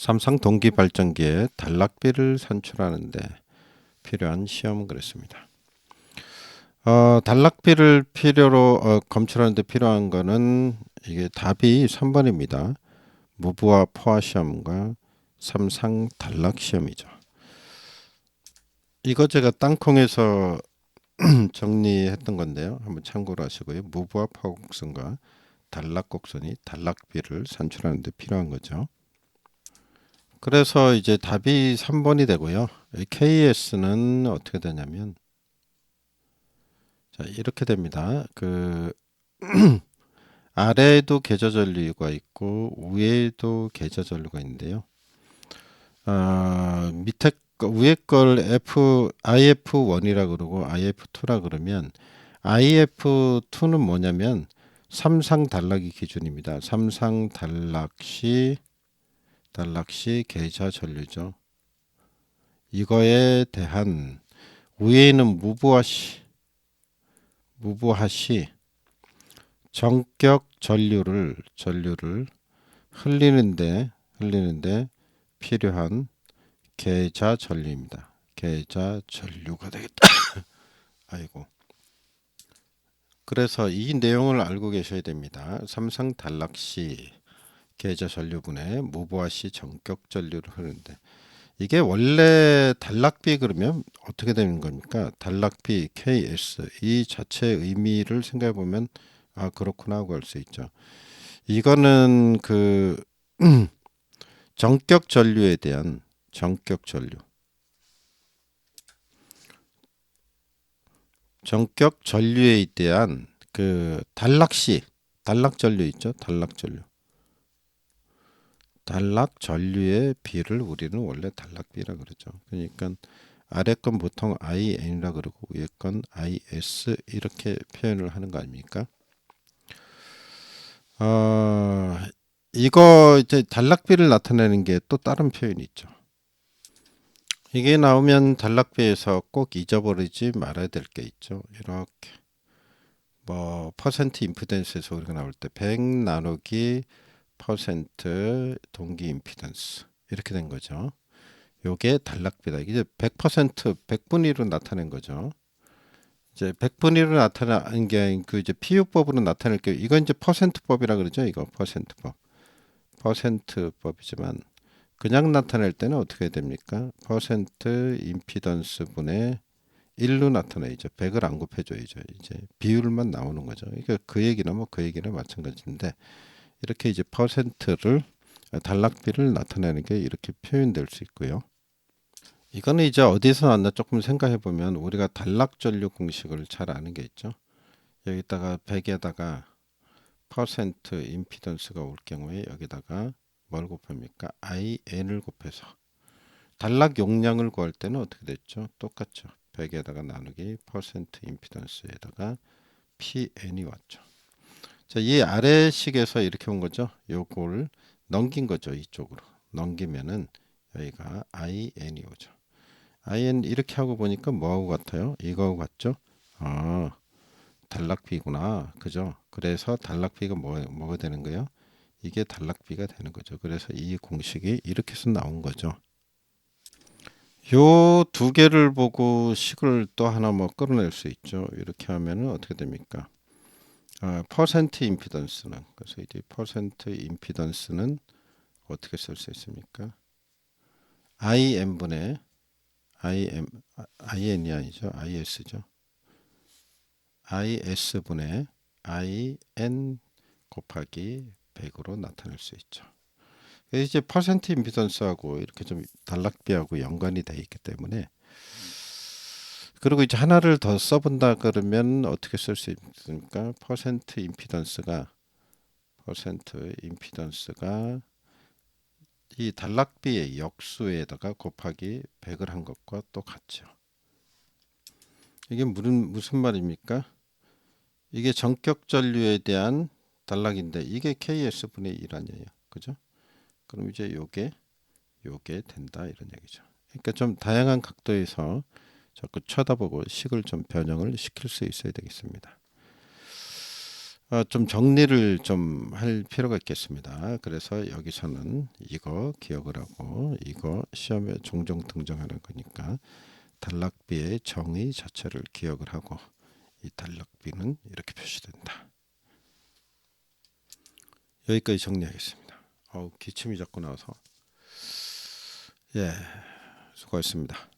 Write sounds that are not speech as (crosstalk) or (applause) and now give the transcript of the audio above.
삼성 동기 발전기에 단락비를 산출하는데 필요한 시험은 그랬습니다. 어, 단락비를 필요로 어, 검출하는데 필요한 거는 이게 답이 3번입니다. 무부와 포화 시험과 삼상 단락 시험이죠. 이거 제가 땅콩에서 (clears throat) 정리했던 건데요. 한번 참고로 하시고요. 무부와 포화 곡선과 단락 곡선이 단락비를 산출하는데 필요한 거죠. 그래서 이제 답이 3번이 되고요. KS는 어떻게 되냐면 자, 이렇게 됩니다. 그 (clears throat) 아래에도 계좌 전류가 있고 위에도 계좌 전류가 있는데요. 아, 밑에 거, 위에 걸 F IF1이라 그러고 IF2라 그러면 IF2는 뭐냐면 삼상 단락이 기준입니다. 삼상 단락 시 단락 시 계좌 전류죠. 이거에 대한 위에 있는 무부하 시 무부하 시 전격 전류를 전류를 흘리는데 흘리는데 필요한 계좌 전류입니다. 계좌 전류가 되겠다. (coughs) 아이고. 그래서 이 내용을 알고 계셔야 됩니다. 삼성 단락 시 계좌 전류분의 무부하 시 전격 전류를 흐르는데 이게 원래 단락비 그러면 어떻게 되는 겁니까? 단락비 KS 이 자체의 의미를 생각해 보면 아 그렇구나 하고 할수 있죠. 이거는 그 (clears throat) 전격 전류에 대한 전격 전류 전격 전류에 대한 그 단락시 단락 전류 있죠? 단락 전류 단락 전류의 비를 우리는 원래 단락비라 그러죠. 그러니까 아래 건 보통 IN이라 그러고 위에 건 IS 이렇게 표현을 하는 거 아닙니까? 어, 이거 이제 단락비를 나타내는 게 또 다른 표현이 있죠. 이게 나오면 단락비에서 꼭 잊어버리지 말아야 될 게 있죠. 이렇게 뭐 퍼센트 임피던스에서 우리가 나올 때 100 나누기 퍼센트 동기 임피던스 이렇게 된 거죠. 요게 단락비다. 이제 100% 100분의 1로 나타낸 거죠. 이제 100분의 1로 나타나는 게그 이제 피유법으로 나타낼 게 이건 이제 퍼센트법이라 그러죠. 이거 퍼센트법. 퍼센트법이지만 그냥 나타낼 때는 어떻게 됩니까? 퍼센트 임피던스 분의 1로 나타내죠. 100을 안 곱해줘야죠. 이제 비율만 나오는 거죠. 그러니까 그 얘기는 뭐그 얘기는 마찬가지인데 이렇게 이제 퍼센트를 단락비를 나타내는 게 이렇게 표현될 수 있고요. 이거는 이제 어디서 나왔나 조금 생각해 보면 우리가 단락 전류 공식을 잘 아는 게 있죠. 여기다가 100에다가 퍼센트 임피던스가 올 경우에 여기다가 뭘 곱합니까? IN을 곱해서 단락 용량을 구할 때는 어떻게 됐죠? 똑같죠. 100에다가 나누기 퍼센트 임피던스에다가 PN이 왔죠. 자, 이 아래식에서 이렇게 온 거죠. 요걸 넘긴 거죠. 이쪽으로. 넘기면은 여기가 IN이 오죠. IN 이렇게 하고 보니까 뭐하고 같아요? 이거하고 같죠? 아, 단락비구나. 그죠? 그래서 단락비가 뭐, 뭐가 되는 거예요? 이게 단락비가 되는 거죠. 그래서 이 공식이 이렇게 해서 나온 거죠. 요 두 개를 보고 식을 또 하나 뭐 끌어낼 수 있죠. 이렇게 하면은 어떻게 됩니까? 어, 퍼센트 임피던스는 그래서 이제 퍼센트 임피던스는 어떻게 쓸 수 있습니까? IM 분의 IM IN이 아니죠. IS죠. IS 분의 IN 곱하기 100으로 나타낼 수 있죠. 이제 퍼센트 임피던스하고 이렇게 좀 단락비하고 연관이 돼 있기 때문에 그리고 이제 하나를 더 써본다 그러면 어떻게 쓸 수 있습니까? 퍼센트 임피던스가 퍼센트 임피던스가 이 단락비의 역수에다가 곱하기 100을 한 것과 똑같죠. 이게 무슨 무슨 말입니까? 이게 전격 전류에 대한 단락인데 이게 KS 분의 1 아니에요. 그죠? 그럼 이제 요게 요게 된다 이런 얘기죠. 그러니까 좀 다양한 각도에서 자꾸 쳐다보고 식을 좀 변형을 시킬 수 있어야 되겠습니다. 어, 좀 정리를 좀 할 필요가 있겠습니다. 그래서 여기서는 이거 기억을 하고 이거 시험에 종종 등장하는 거니까 단락비의 정의 자체를 기억을 하고 이 단락비는 이렇게 표시된다. 여기까지 정리하겠습니다. 어우, 기침이 자꾸 나와서 예 수고하셨습니다.